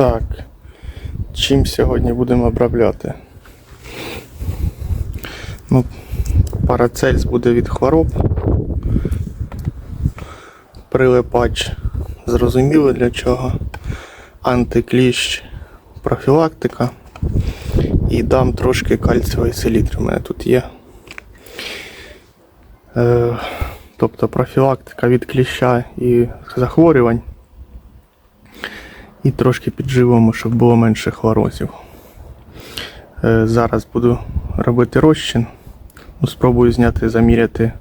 Так, чим сьогодні будемо обробляти? Ну, парацельс буде від хвороб. Прилипач зрозуміло для чого. Антикліщ профілактика. І дам трошки кальцієвої селітри. У мене тут є. Е, тобто профілактика від кліща і захворювань. І трошки підживимо, щоб було менше хворозів. Е, зараз буду робити розчин. Ну, спробую зняти, заміряти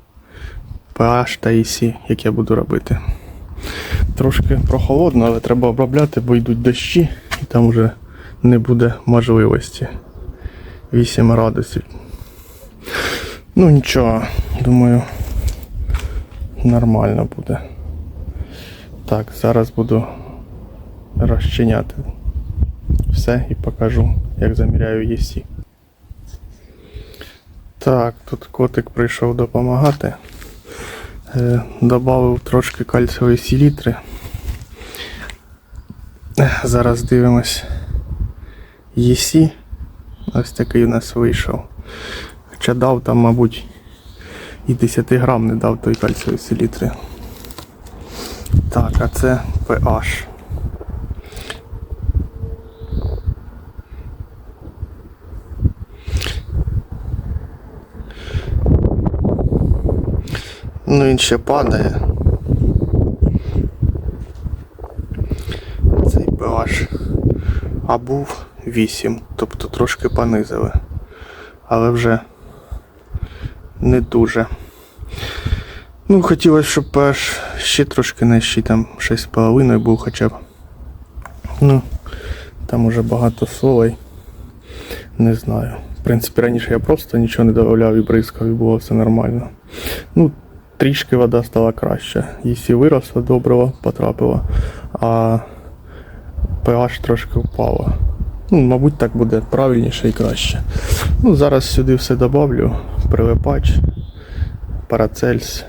pH та EC, як я буду робити. Трошки прохолодно, але треба обробляти, бо йдуть дощі і там вже не буде можливості. 8 градусів. Ну нічого, думаю, нормально буде. Так, зараз буду розчиняти все і покажу, як заміряю ЄСі. Так, тут котик прийшов допомагати. Е, Добавив трошки кальцієвої селітри. Е, Зараз дивимось ЄСі. Ось такий у нас вийшов. Хоча дав там, мабуть, і 10 грам не дав той кальцієвої селітри. Так, а це pH. Ну він ще падає. Цей pH. А був 8, тобто трошки понизили. Але вже не дуже. Ну, хотілося, щоб pH ще трошки нижчий, там 6,5 був хоча б. Ну, там уже багато солей. Не знаю. В принципі, раніше я просто нічого не додавав і бризкав, і було все нормально. Ну, трішки вода стала краще. Їсі виросла, доброго потрапила, а pH трошки впало. Ну, мабуть, так буде правильніше і краще. Ну, зараз сюди все добавлю. Прилипач, парацельс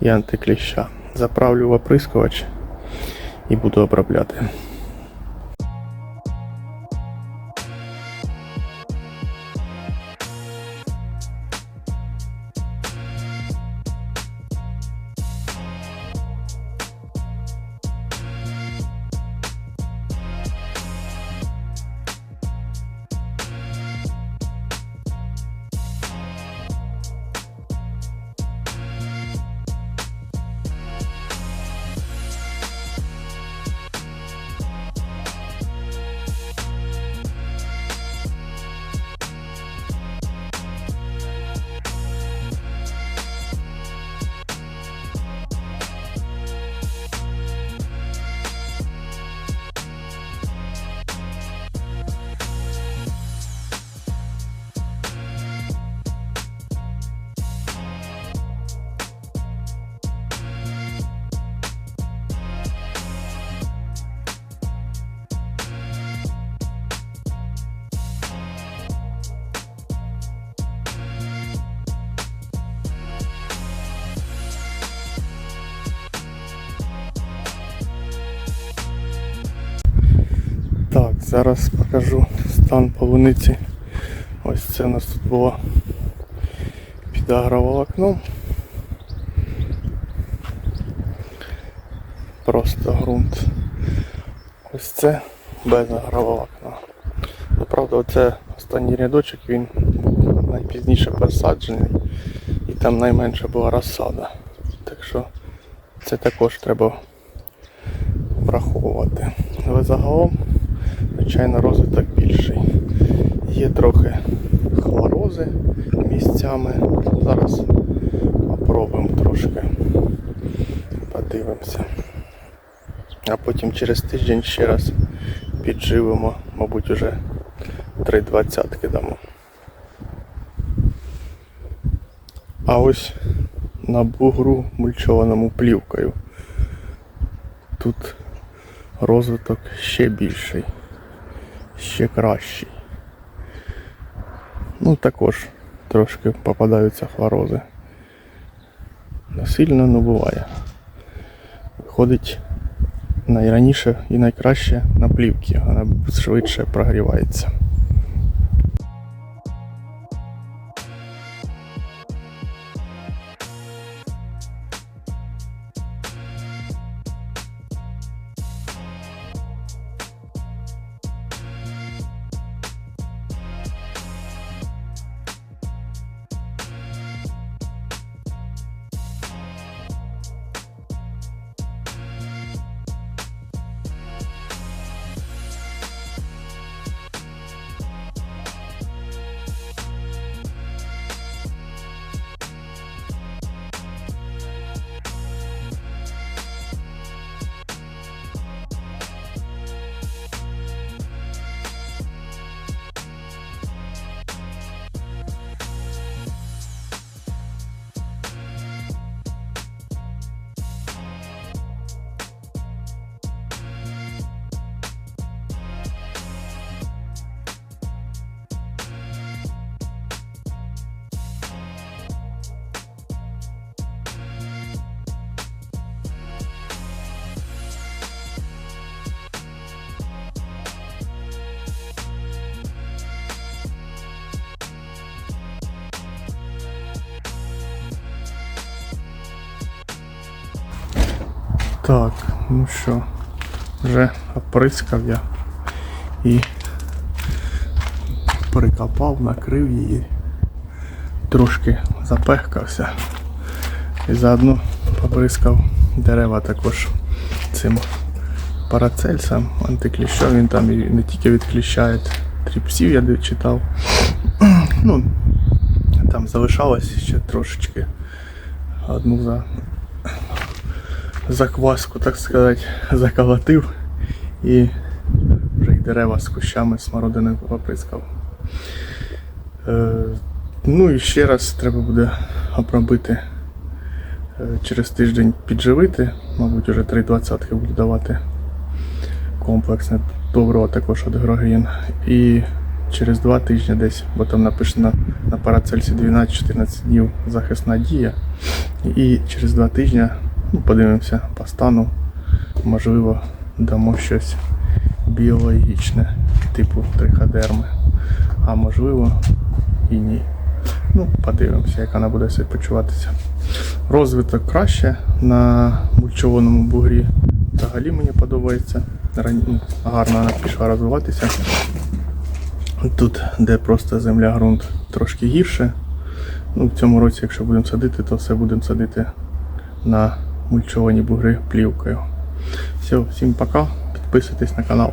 і антикліща. Заправлю в оприскувач і буду обробляти. Так, зараз покажу стан полуниці. Ось це у нас тут було під агроволокном. Просто ґрунт. Ось це без агроволокна. Ну, правда, оце останній рядочок він найпізніше посаджений і там найменша була розсада. Так що це також треба враховувати. Але загалом, звичайно, розвиток більший. Є трохи хлорози місцями. Зараз попробуємо трошки. Подивимося. А потім через тиждень ще раз підживимо, мабуть, уже 3,20 дамо. А ось на бугру мульчованому плівкою. Тут розвиток ще більший, ще кращий. Ну також трошки попадаються хлорози. Не сильно не буває. Виходить найраніше і найкраще на плівки. Вона швидше прогрівається. Так, ну що, вже оприскав я і прикопав, накрив її, трошки запехкався. І заодно побризкав дерева також цим парацельсом антикліщом. Він там не тільки від кліща, тріпсів я читав. Ну, там залишалось ще трошечки. Одну за закваску, так сказати, заколотив і вже й дерева з кущами смородини оприскав. Е, ну і ще раз треба буде обробити е, через тиждень підживити, мабуть, вже 3,20 буду давати комплексне доброго також адегрогін. І через 2 тижні десь, бо там написано на парацельсі 12-14 днів захисна дія. І через 2 тижні ну, подивимося по стану. Можливо, дамо щось біологічне, типу триходерми. А можливо і ні. Ну, подивимося, як вона буде себе почуватися. Розвиток краще на мульчованому бугрі. Взагалі мені подобається. Ну, Гарно вона пішла розвиватися. Тут, де просто земля, ґрунт трошки гірше. Ну, в цьому році, якщо будемо садити, то все будемо садити на мульчовані бугри плівкою. Все, всім пока. Підписуйтесь на канал.